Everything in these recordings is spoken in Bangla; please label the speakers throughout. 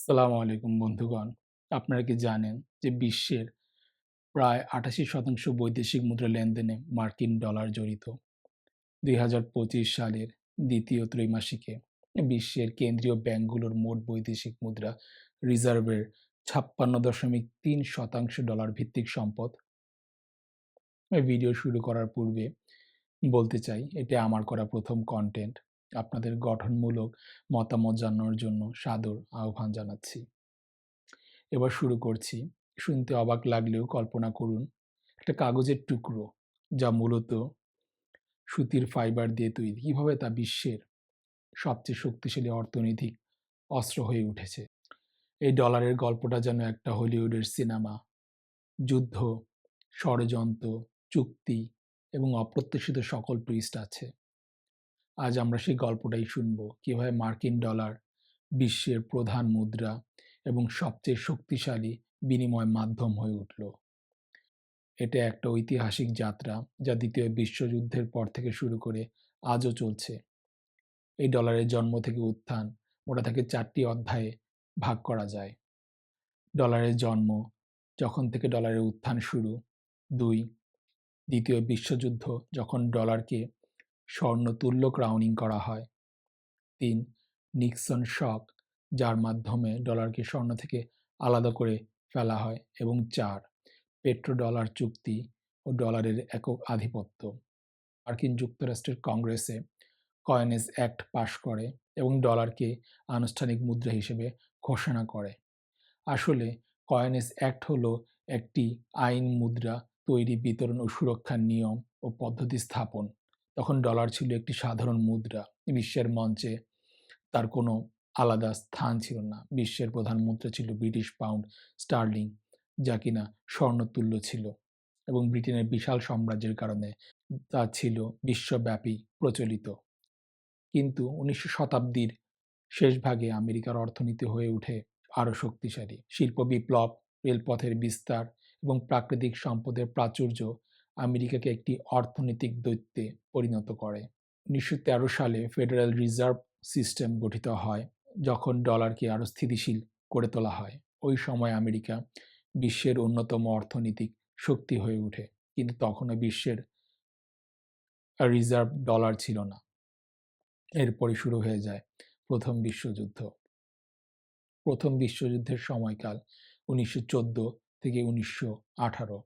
Speaker 1: আসসালামু আলাইকুম বন্ধুগণ। আপনারা কি জানেন যে বিশ্বের প্রায় আটাশি শতাংশ বৈদেশিক মুদ্রা লেনদেনে মার্কিন ডলার জড়িত? দুই হাজার পঁচিশ সালের দ্বিতীয় ত্রৈমাসিকে বিশ্বের কেন্দ্রীয় ব্যাংকগুলোর মোট বৈদেশিক মুদ্রা রিজার্ভের ছাপ্পান্ন দশমিক তিন শতাংশ ডলার ভিত্তিক সম্পদ। ভিডিও শুরু করার পূর্বে বলতে চাই, এটা আমার করা প্রথম কন্টেন্ট আপনাদের গঠনমূলক মতামত জানানোর জন্য সাদর আহ্বান জানাচ্ছি। এবার শুরু করছি। শুনতে অবাক লাগলেও কল্পনা করুন, একটা কাগজের টুকরো যা মূলত সুতির ফাইবার দিয়ে তৈরি। কীভাবে তা বিশ্বের সবচেয়ে শক্তিশালী অর্থনৈতিক অস্ত্র হয়ে উঠেছে? এই ডলারের গল্পটা যেন একটা হলিউডের সিনেমা। যুদ্ধ, ষড়যন্ত্র, চুক্তি এবং অপ্রত্যাশিত সকল টুইস্ট আছে। আজ আমরা সেই গল্পটাই শুনব। কীভাবে মার্কিন ডলার বিশ্বের প্রধান মুদ্রা এবং সবচেয়ে শক্তিশালী বিনিময় মাধ্যম হয়ে উঠল। এটা একটা ঐতিহাসিক যাত্রা যা দ্বিতীয় বিশ্বযুদ্ধের পর থেকে শুরু করে আজও চলছে। এই ডলারের জন্ম থেকে উত্থান ওটা থেকে চারটি অধ্যায়ে ভাগ করা যায়। ডলারের জন্ম যখন থেকে ডলারের উত্থান শুরু। দুই, দ্বিতীয় বিশ্বযুদ্ধ যখন ডলারকে স্বর্ণতুল্য ক্রাউনিং করা হয়। তিন নিক্সন শক যার মাধ্যমে ডলারকে স্বর্ণ থেকে আলাদা করে ফেলা হয়। এবং চার পেট্রো ডলার চুক্তি ও ডলারের একক আধিপত্য। মার্কিন যুক্তরাষ্ট্রের কংগ্রেসে কয়েনেস অ্যাক্ট পাশ করে এবং ডলারকে আনুষ্ঠানিক মুদ্রা হিসেবে ঘোষণা করে। আসলে কয়েনেস অ্যাক্ট হলো একটি আইন মুদ্রা তৈরি বিতরণ ও সুরক্ষার নিয়ম ও পদ্ধতি স্থাপন। তখন ডলার ছিল একটি সাধারণ মুদ্রা। বিশ্বের মঞ্চে তার কোনো আলাদা স্থান ছিল না। বিশ্বের প্রধান মুদ্রা ছিল ব্রিটিশ পাউন্ড স্টার্লিং যা কিনা স্বর্ণতুল্য ছিল এবং ব্রিটেনের বিশাল সাম্রাজ্যের কারণে তা ছিল বিশ্বব্যাপী প্রচলিত। কিন্তু উনিশশো শতাব্দীর শেষ ভাগে আমেরিকার অর্থনীতি হয়ে ওঠে আরও শক্তিশালী। শিল্প বিপ্লব, রেলপথের বিস্তার এবং প্রাকৃতিক সম্পদের প্রাচুর্য আমেরিকাকে একটি অর্থনৈতিক দৈত্যে পরিণত করে। উনিশশো তেরো সালে ফেডারেল রিজার্ভ সিস্টেম গঠিত হয়, যখন ডলারকে আরও স্থিতিশীল করে তোলা হয়। ওই সময় আমেরিকা বিশ্বের অন্যতম অর্থনৈতিক শক্তি হয়ে ওঠে, কিন্তু তখনও বিশ্বের রিজার্ভ ডলার ছিল না। এরপরে শুরু হয়ে যায় প্রথম বিশ্বযুদ্ধ। প্রথম বিশ্বযুদ্ধের সময়কাল উনিশশো চোদ্দ থেকে উনিশশো আঠারো।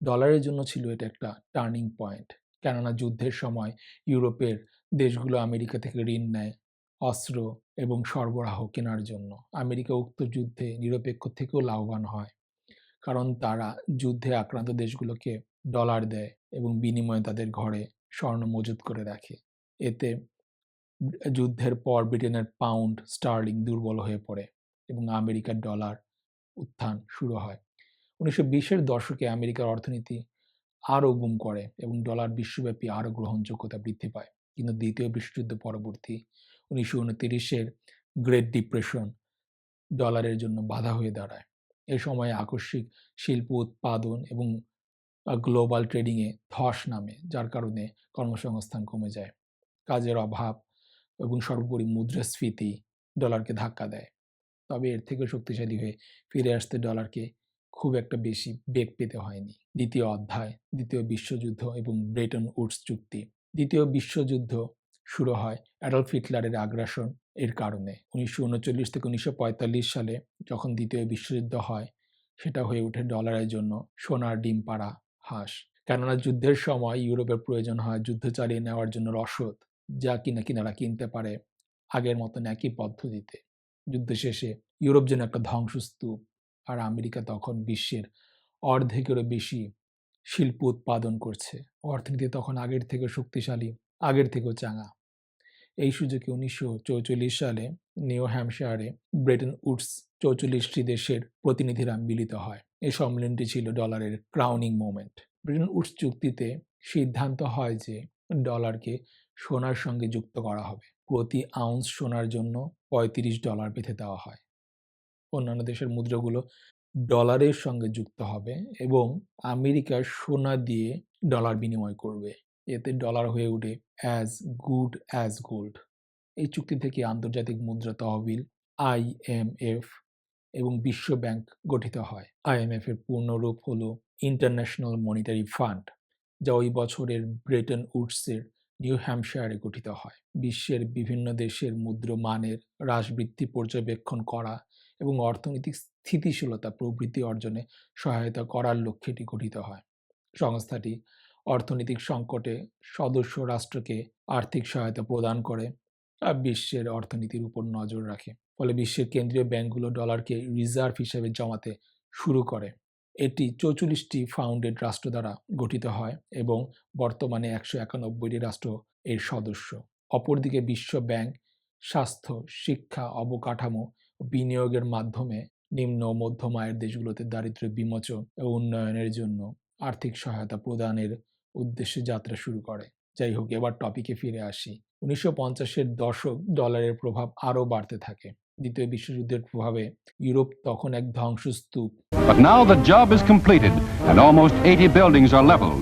Speaker 1: ডলারের জন্য ছিল এটা একটা টার্নিং পয়েন্ট কেননা যুদ্ধের সময় ইউরোপের দেশগুলো আমেরিকা থেকে ঋণ নেয়, অস্ত্র এবং সরবরাহ কেনার জন্য। আমেরিকা উক্ত যুদ্ধে নিরপেক্ষ থেকেও লাভবান হয়, কারণ তারা যুদ্ধে আক্রান্ত দেশগুলোকে ডলার দেয় এবং বিনিময়ে তাদের ঘরে স্বর্ণ মজুত করে রাখে। এতে যুদ্ধের পর ব্রিটেনের পাউন্ড স্টার্লিং দুর্বল হয়ে পড়ে এবং আমেরিকার ডলার উত্থান শুরু হয়। উনিশশো বিশের দশকে আমেরিকার অর্থনীতি আরও বুম করে এবং ডলার বিশ্বব্যাপী আরও গ্রহণযোগ্যতা বৃদ্ধি পায়। কিন্তু দ্বিতীয় বিশ্বযুদ্ধ পরবর্তী উনিশশো উনতিরিশের গ্রেট ডিপ্রেশন ডলারের জন্য বাধা হয়ে দাঁড়ায়। এ সময়ে আকস্মিক শিল্প উৎপাদন এবং গ্লোবাল ট্রেডিংয়ে ধস নামে, যার কারণে কর্মসংস্থান কমে যায়। কাজের অভাব এবং সর্বোপরি মুদ্রাস্ফীতি ডলারকে ধাক্কা দেয়। তবে এর থেকে শক্তিশালী হয়ে ফিরে আসতে ডলারকে খুব একটা বেশি বেগ পেতে হয়নি। দ্বিতীয় অধ্যায়, দ্বিতীয় বিশ্বযুদ্ধ এবং ব্রেটন উডস চুক্তি। দ্বিতীয় বিশ্বযুদ্ধ শুরু হয় অ্যাডলফ হিটলারের আগ্রাসন এর কারণে। উনিশশো উনচল্লিশ থেকে উনিশশো পঁয়তাল্লিশ সালে যখন দ্বিতীয় বিশ্বযুদ্ধ হয়, সেটা হয়ে ওঠে ডলারের জন্য সোনার ডিম পাড়া হাঁস। কেননা যুদ্ধের সময় ইউরোপের প্রয়োজন হয় যুদ্ধ চালিয়ে নেওয়ার জন্য রসদ, যা কিনা কিনারা কিনতে পারে আগের মতন একই পদ্ধতিতে। যুদ্ধ শেষে ইউরোপ যেন একটা ধ্বংসস্তূপ। আর আমেরিকা তখন বিশ্বের অর্ধেকেরও বেশি শিল্প উৎপাদন করছে। অর্থনীতি তখন আগের থেকে শক্তিশালী, আগের থেকেও চাঙা। এই সুযোগে উনিশশো চৌচল্লিশ সালে নিউ হ্যামশায়ারে ব্রেটন উডস চৌচল্লিশটি দেশের প্রতিনিধিরা মিলিত হয়। এই সম্মেলনটি ছিল ডলারের ক্রাউনিং মোমেন্ট ব্রিটেন উডস চুক্তিতে সিদ্ধান্ত হয় যে ডলারকে সোনার সঙ্গে যুক্ত করা হবে। প্রতি আউন্স সোনার জন্য পঁয়ত্রিশ ডলার বেঁধে দেওয়া হয়। অন্যান্য দেশের মুদ্রাগুলো ডলারের সঙ্গে যুক্ত হবে এবং আমেরিকার সোনা দিয়ে ডলার বিনিময় করবে। এতে ডলার হয়ে ওঠে অ্যাজ গুড অ্যাজ গোল্ড এই চুক্তি থেকে আন্তর্জাতিক মুদ্রা তহবিল আইএমএফ এবং বিশ্ব ব্যাংক গঠিত হয়। আইএমএফ এর পূর্ণরূপ হল ইন্টারন্যাশনাল মনিটারি ফান্ড যা ওই বছরের ব্রেটন উডসের নিউ হ্যাম্পশায়ারে গঠিত হয়। বিশ্বের বিভিন্ন দেশের মুদ্রমানের হ্রাসবৃদ্ধি পর্যবেক্ষণ করা এবং অর্থনৈতিক স্থিতিশীলতা প্রবৃদ্ধি অর্জনে সহায়তা করার লক্ষ্যে এটি গঠিত হয়। সংস্থাটি অর্থনৈতিক সংকটে সদস্য রাষ্ট্রকে আর্থিক সহায়তা প্রদান করে আর বিশ্বের অর্থনীতির উপর নজর রাখে। ফলে বিশ্বের কেন্দ্রীয় ব্যাংকগুলো ডলারকে রিজার্ভ হিসেবে জমাতে শুরু করে। এটি চৌচল্লিশটি ফাউন্ডেড রাষ্ট্র দ্বারা গঠিত হয় এবং বর্তমানে একশো একানব্বইটি রাষ্ট্র এর সদস্য। অপরদিকে বিশ্ব ব্যাংক স্বাস্থ্য, শিক্ষা, অবকাঠামো বিনিয়োগের মাধ্যমে নিম্ন ও মধ্যম আয়ের দেশগুলোতে দারিদ্র্য বিমোচন ও উন্নয়নের জন্য আর্থিক সহায়তা প্রদানের উদ্দেশ্যে যাত্রা শুরু করে যাই হোক এবার টপিকে ফিরে আসি উনিশশো পঞ্চাশের দশক ডলারের প্রভাব আরও বাড়তে থাকে দ্বিতীয় বিশ্বযুদ্ধের প্রভাবে ইউরোপ তখন এক ধ্বংসস্তূপ
Speaker 2: But now the job is completed and almost 80 buildings are leveled.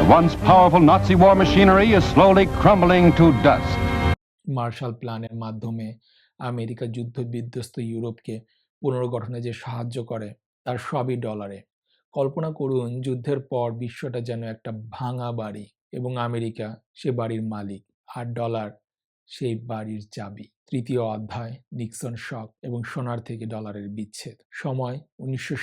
Speaker 2: The once powerful Nazi war machinery is slowly crumbling to dust.
Speaker 1: Marshall প্ল্যানের মাধ্যমে আমেরিকা যুদ্ধ বিধ্বস্ত ইউরোপকে পুনর্গঠনে যে সাহায্য করে তার সবই ডলারে কল্পনা করুন যুদ্ধের পর বিশ্বটা যেন একটা ভাঙা বাড়ি এবং আমেরিকা সে বাড়ির মালিক আর ডলার সেই বাড়ির চাবি। তৃতীয় অধ্যায় নিক্সন শক এবং সোনার থেকে ডলারের বিচ্ছেদ। সময় উনিশশো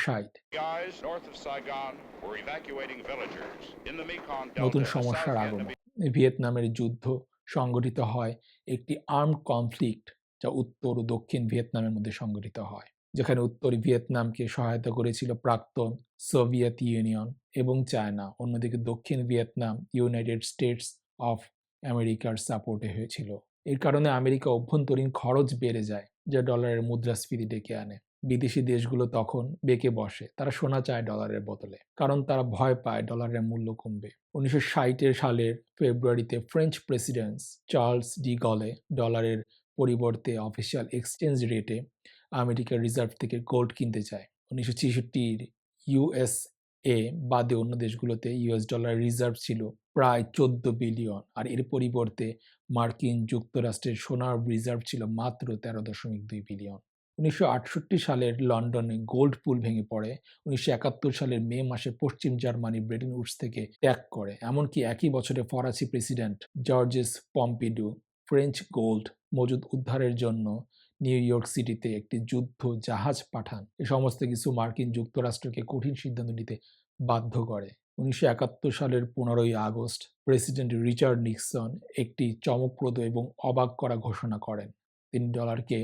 Speaker 1: নতুন সমস্যার আগমন। ভিয়েতনামের যুদ্ধ সংগঠিত হয় একটি আর্ম কনফ্লিক্ট যা উত্তর ও দক্ষিণ ভিয়েতনামের মধ্যে সংগঠিত হয়, যেখানে উত্তর ভিয়েতনামকে সহায়তা করেছিল প্রাক্তন সোভিয়েত ইউনিয়ন এবং চায়না। অন্যদিকে দক্ষিণ ভিয়েতনাম ইউনাইটেড স্টেটস অফ আমেরিকার সাপোর্টে হয়েছিল। এর কারণে আমেরিকা অভ্যন্তরীণ খরচ বেড়ে যায়, যা ডলারের মুদ্রাস্ফীতি ডেকে আনে। বিদেশি দেশগুলো তখন বেঁকে বসে, তারা সোনা চায় ডলারের বদলে, কারণ তারা ভয় পায় ডলারের মূল্য কমবে। উনিশশো সালের ফেব্রুয়ারিতে ফ্রেঞ্চ প্রেসিডেন্ট চার্লস ডি গলে ডলারের পরিবর্তে অফিসিয়াল এক্সচেঞ্জ রেটে আমেরিকার রিজার্ভ থেকে গোল্ড কিনতে চায়। উনিশশো ছেষট্টির ইউএস এ বাদে অন্য দেশগুলোতে ইউএস ডলার রিজার্ভ ছিল প্রায় চোদ্দ বিলিয়ন আর এর পরিবর্তে মার্কিন যুক্তরাষ্ট্রের সোনার রিজার্ভ ছিল মাত্র তেরো দশমিক দুই বিলিয়ন উনিশশো আটষট্টি সালের লন্ডনে গোল্ড পুল ভেঙে পড়ে। উনিশশো একাত্তর সালের মে মাসে পশ্চিম জার্মানি ব্রেটন উডস থেকে ত্যাগ করে। এমনকি একই বছরে ফরাসি president Georges Pompidou French gold মজুদ উদ্ধারের জন্য নিউ ইয়র্ক সিটিতে একটি যুদ্ধ জাহাজ পাঠান। এ সমস্ত কিছু মার্কিন যুক্তরাষ্ট্রকে কঠিন সিদ্ধান্ত নিতে বাধ্য করে। উনিশশো একাত্তর সালের পনেরোই আগস্ট প্রেসিডেন্ট রিচার্ড নিক্সন একটি চমকপ্রদ এবং অবাক করা ঘোষণা করেন। তিনি ডলারকে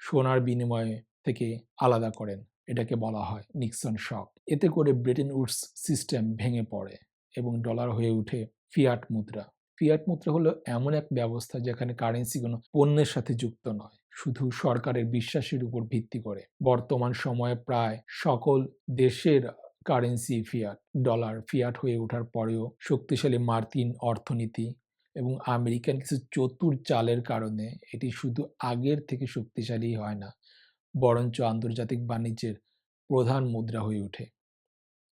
Speaker 1: সোনার বিনিময়ে থেকে আলাদা করেন, এটাকে বলা হয় নিক্সন শক। এতে করে ব্রিটেন উডস সিস্টেম ভেঙে পড়ে এবং ডলার হয়ে ওঠে ফিয়াট মুদ্রা। ফিয়াট মুদ্রা হলো এমন এক ব্যবস্থা যেখানে কারেন্সি কোনো পণ্যের সাথে যুক্ত নয়, শুধু সরকারের বিশ্বাসের উপর ভিত্তি করে। বর্তমান সময়ে প্রায় সকল দেশের কারেন্সি ফিয়াট ডলার ফিয়াট হয়ে ওঠার পরেও শক্তিশালী মার্কিন অর্থনীতি এবং আমেরিকান কিছু চতুর চালের কারণে এটি শুধু আগের থেকে শক্তিশালী হয় না, বরঞ্চ আন্তর্জাতিক বাণিজ্যের প্রধান মুদ্রা হয়ে ওঠে।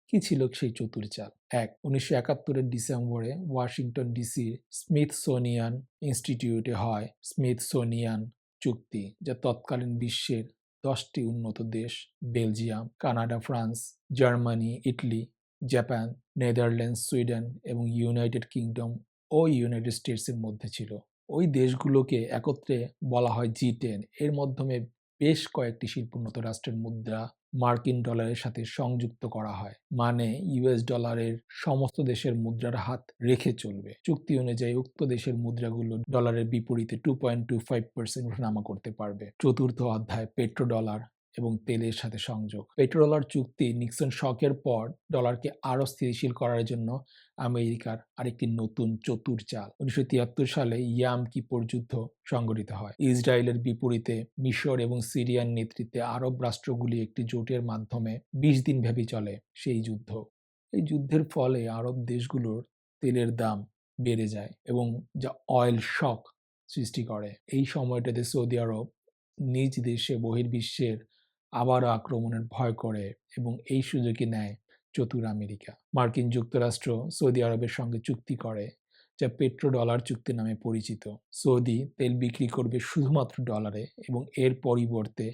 Speaker 1: কি ছিল সেই চতুর চাল? এক, উনিশশো একাত্তরের ডিসেম্বরে ওয়াশিংটন ডিসির স্মিথসোনিয়ান ইনস্টিটিউটে হয় স্মিথসোনিয়ান চুক্তি, যা তৎকালীন বিশ্বের দশটি উন্নত দেশ, Belgium, Canada, France, Germany, Italy, Japan, Netherlands, Sweden এবং ইউনাইটেড কিংডম ও ইউনাইটেড স্টেটসের মধ্যে ছিল। ওই দেশগুলোকে একত্রে বলা হয় জি টেন। এর মাধ্যমে বেশ কয়েকটি শিল্পোন্নত রাষ্ট্রের মুদ্রা মার্কিন ডলারের সাথে সংযুক্ত করা হয় মানে ইউএস ডলারের সমস্ত দেশের মুদ্রার হাত রেখে চলবে। চুক্তি অনুযায়ী উক্ত দেশের মুদ্রাগুলো ডলারের বিপরীতে two point two five percent ওঠানামা করতে পারবে। চতুর্থ অধ্যায় পেট্রো ডলার এবং তেলের সাথে সংযোগ। পেট্রো ডলার চুক্তি নিক্সন শকের পর ডলারকে আরও স্থিতিশীল করার জন্য আমেরিকার আরেকটি নতুন চতুর চাল। উনিশশো তিয়াত্তর সালে ইয়াম কিপোর যুদ্ধ সংগঠিত হয়। ইসরায়েলের বিপরীতে মিশর এবং সিরিয়ার নেতৃত্বে আরব রাষ্ট্রগুলি একটি জোটের মাধ্যমে বিশ দিন ব্যাপী চলে সেই যুদ্ধ। এই যুদ্ধের ফলে আরব দেশগুলোর তেলের দাম বেড়ে যায় এবং যা অয়েল শক সৃষ্টি করে। এই সময়টাতে সৌদি আরব নিজ দেশে বহির্বিশ্বের আবারও আক্রমণের ভয় করে এবং এই সুযোগে নেয় চতুর আমেরিকা। মার্কিন যুক্তরাষ্ট্র সৌদি আরবের সঙ্গে চুক্তি করে, যা পেট্রো ডলার চুক্তি নামে পরিচিত। সৌদি তেল বিক্রি করবে শুধুমাত্র ডলারে এবং এর পরিবর্তে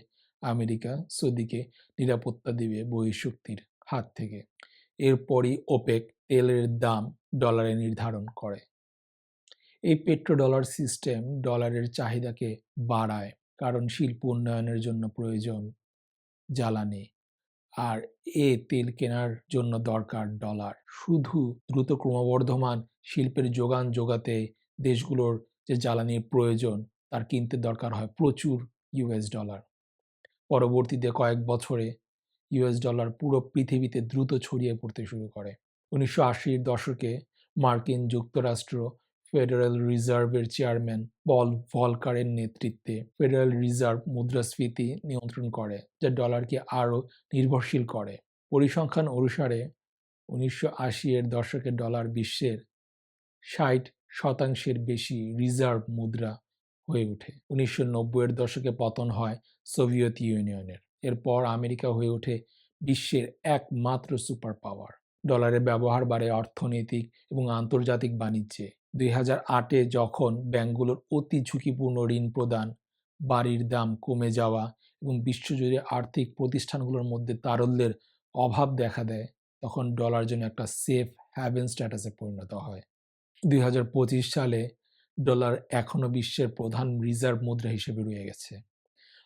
Speaker 1: আমেরিকা সৌদিকে নিরাপত্তা দেবে বহিঃশক্তির হাত থেকে। এরপরই ওপেক তেলের দাম ডলারে নির্ধারণ করে। এই পেট্রো ডলার সিস্টেম ডলারের চাহিদাকে বাড়ায়, কারণ শিল্প উন্নয়নের জন্য প্রয়োজন। জ্বালানি। আর এ তেল কেনার জন্য দরকার ডলার। শুধু দ্রুত ক্রমবর্ধমান শিল্পের যোগান যোগাতে দেশগুলোর যে জ্বালানির প্রয়োজন, তার কিনতে দরকার হয় প্রচুর ইউএস ডলার। পরবর্তীতে কয়েক বছরে ইউএস ডলার পুরো পৃথিবীতে দ্রুত ছড়িয়ে পড়তে শুরু করে। উনিশশো আশির দশকে মার্কিন যুক্তরাষ্ট্র ফেডারেল রিজার্ভের চেয়ারম্যান পল ভলকারের নেতৃত্বে ফেডারেল রিজার্ভ মুদ্রাস্ফীতি নিয়ন্ত্রণ করে, যা ডলারকে আরও নির্ভরশীল করে। পরিসংখ্যান অনুসারে, উনিশশো আশি এর দশকে ডলার বিশ্বের ষাট শতাংশের বেশি রিজার্ভ মুদ্রা হয়ে ওঠে। উনিশশো নব্বইয়ের দশকে পতন হয় সোভিয়েত ইউনিয়নের এরপর আমেরিকা হয়ে ওঠে বিশ্বের একমাত্র সুপার পাওয়ার ডলারের ব্যবহার বাড়ে অর্থনৈতিক এবং আন্তর্জাতিক বাণিজ্যে। দুই হাজার আটে যখন ব্যাংকগুলোর অতি ঝুঁকিপূর্ণ ঋণ প্রদান, বাড়ির দাম কমে যাওয়া এবং বিশ্বজুড়ে আর্থিক প্রতিষ্ঠানগুলোর মধ্যে তারল্যের অভাব দেখা দেয়, তখন ডলার যেন একটা সেফ হ্যাভেন স্ট্যাটাসে পরিণত হয়। দুই হাজার পঁচিশ সালে ডলার এখনও বিশ্বের প্রধান রিজার্ভ মুদ্রা হিসেবে রয়ে গেছে।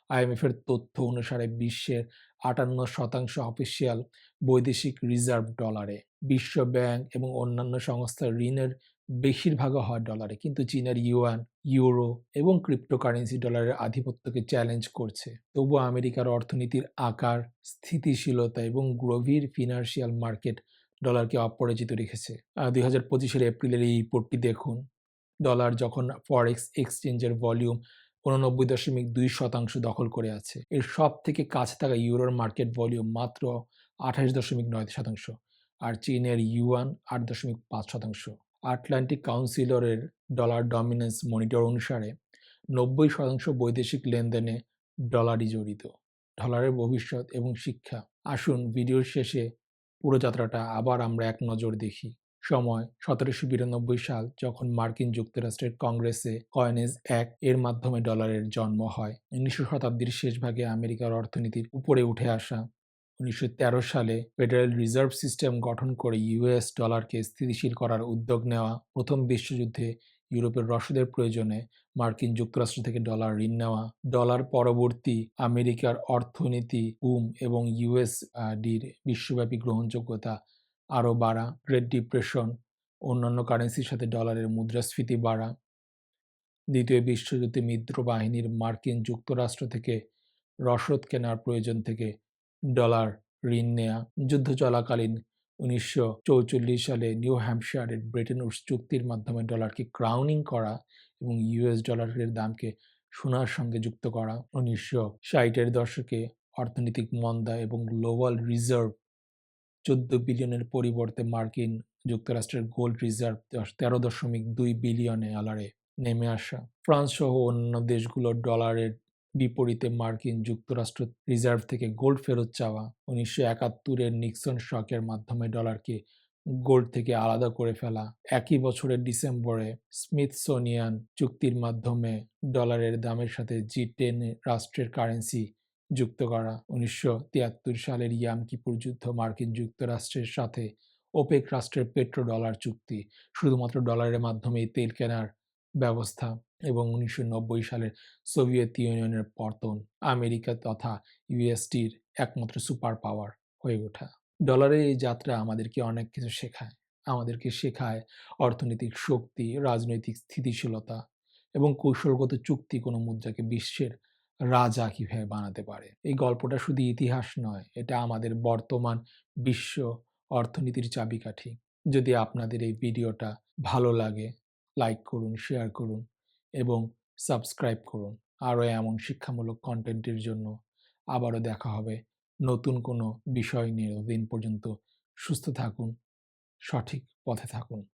Speaker 1: আইএমএফের তথ্য অনুসারে বিশ্বের আটান্ন শতাংশ অফিসিয়াল বৈদেশিক রিজার্ভ ডলারে বিশ্ব ব্যাংক এবং অন্যান্য সংস্থার ঋণের বেশিরভাগ হয় ডলারে কিন্তু চীনের ইউয়ান ইউরো এবং ক্রিপ্টোকারেন্সি ডলারের আধিপত্যকে চ্যালেঞ্জ করছে। তবুও আমেরিকার অর্থনীতির আকার, স্থিতিশীলতা এবং গভীর ফিনান্সিয়াল মার্কেট ডলারকে অপরাজিত রেখেছে। দুই হাজার পঁচিশের এপ্রিলের এই রিপোর্টটি দেখুন। ডলার যখন ফরেক্স এক্সচেঞ্জের ভলিউম উননব্বই দশমিক দুই শতাংশ দখল করে আছে। এর সব থেকে কাছে থাকা ইউরোর মার্কেট ভলিউম মাত্র আঠাশ দশমিক নয় শতাংশ আর চীনের ইউয়ান আট দশমিক পাঁচ শতাংশ। আটলান্টিক কাউন্সিলরের ডলার ডমিনেন্স মনিটর অনুসারে নব্বই শতাংশ বৈদেশিক লেনদেনে ডলারই জড়িত। ডলারের ভবিষ্যৎ এবং শিক্ষা। আসুন, ভিডিওর শেষে পুরো যাত্রাটা আবার আমরা এক নজর দেখি। সময় সতেরোশো বিরানব্বই সাল যখন মার্কিন যুক্তরাষ্ট্রের কংগ্রেসে কয়েনেজ এক এর মাধ্যমে ডলারের জন্ম হয়। উনিশশো শতাব্দীর শেষ ভাগে আমেরিকার অর্থনীতির উপরে উঠে আসা উনিশশো তেরো সালে ফেডারেল রিজার্ভ সিস্টেম গঠন করে ইউএস ডলারকে স্থিতিশীল করার উদ্যোগ নেওয়া প্রথম বিশ্বযুদ্ধে ইউরোপের রসদের প্রয়োজনে মার্কিন যুক্তরাষ্ট্র থেকে ডলার ঋণ নেওয়া, ডলার পরবর্তী আমেরিকার অর্থনীতি বুম এবং ইউএস ডির বিশ্বব্যাপী গ্রহণযোগ্যতা আরও বাড়া গ্রেট ডিপ্রেশন অন্যান্য কারেন্সির সাথে ডলারের মুদ্রাস্ফীতি বাড়া। দ্বিতীয় বিশ্বযুদ্ধে মিত্র বাহিনীর মার্কিন যুক্তরাষ্ট্র থেকে রসদ কেনার প্রয়োজন থেকে ডলার ঋণ নেয়া, যুদ্ধ চলাকালীন উনিশশো সালে নিউ হ্যাম্পশায়ারের ব্রিটেন উডস চুক্তির মাধ্যমে ডলারকে ক্রাউনিং করা এবং ইউএস ডলারের দামকে সোনার সঙ্গে যুক্ত করা। উনিশশো ষাটের দশকে অর্থনৈতিক মন্দা এবং গ্লোবাল রিজার্ভ চোদ্দ বিলিয়নের পরিবর্তে মার্কিন যুক্তরাষ্ট্রের গোল্ড রিজার্ভ তেরো দশমিক দুই বিলিয়নে আলারে নেমে আসা। ফ্রান্স সহ অন্যান্য দেশগুলোর ডলারের বিপরীতে মার্কিন যুক্তরাষ্ট্র রিজার্ভ থেকে গোল্ড ফেরত চাওয়া। উনিশশো একাত্তরের নিক্সন শকের মাধ্যমে ডলারকে গোল্ড থেকে আলাদা করে ফেলা। একই বছরের ডিসেম্বরে স্মিথসোনিয়ান চুক্তির মাধ্যমে ডলারের দামের সাথে জি টেন রাষ্ট্রের কারেন্সি যুক্ত করা। উনিশশো তিয়াত্তর সালের ইয়াম কিপুর যুদ্ধ মার্কিন যুক্তরাষ্ট্রের সাথে ওপেক রাষ্ট্রের পেট্রো ডলার চুক্তি, শুধুমাত্র ডলারের মাধ্যমে তেল কেনার ব্যবস্থা এবং উনিশশো সালের সোভিয়েত ইউনিয়নের পতন, আমেরিকা তথা ইউএসটির একমাত্র সুপার পাওয়ার হয়ে ওঠা। ডলারের এই যাত্রা আমাদেরকে অনেক কিছু শেখায়। আমাদেরকে শেখায় অর্থনৈতিক শক্তি, রাজনৈতিক স্থিতিশীলতা এবং কৌশলগত চুক্তি কোনো মুদ্রাকে বিশ্বের রাজা কীভাবে বানাতে পারে? এই গল্পটা শুধু ইতিহাস নয়, এটা আমাদের বর্তমান বিশ্ব অর্থনীতির চাবিকাঠি। যদি আপনাদের এই ভিডিওটা ভালো লাগে, লাইক করুন, শেয়ার করুন এবং সাবস্ক্রাইব করুন। আরও এমন শিক্ষামূলক কন্টেন্টের জন্য আবারও দেখা হবে নতুন কোনো বিষয় নিয়ে। দিন পর্যন্ত সুস্থ থাকুন, সঠিক পথে থাকুন।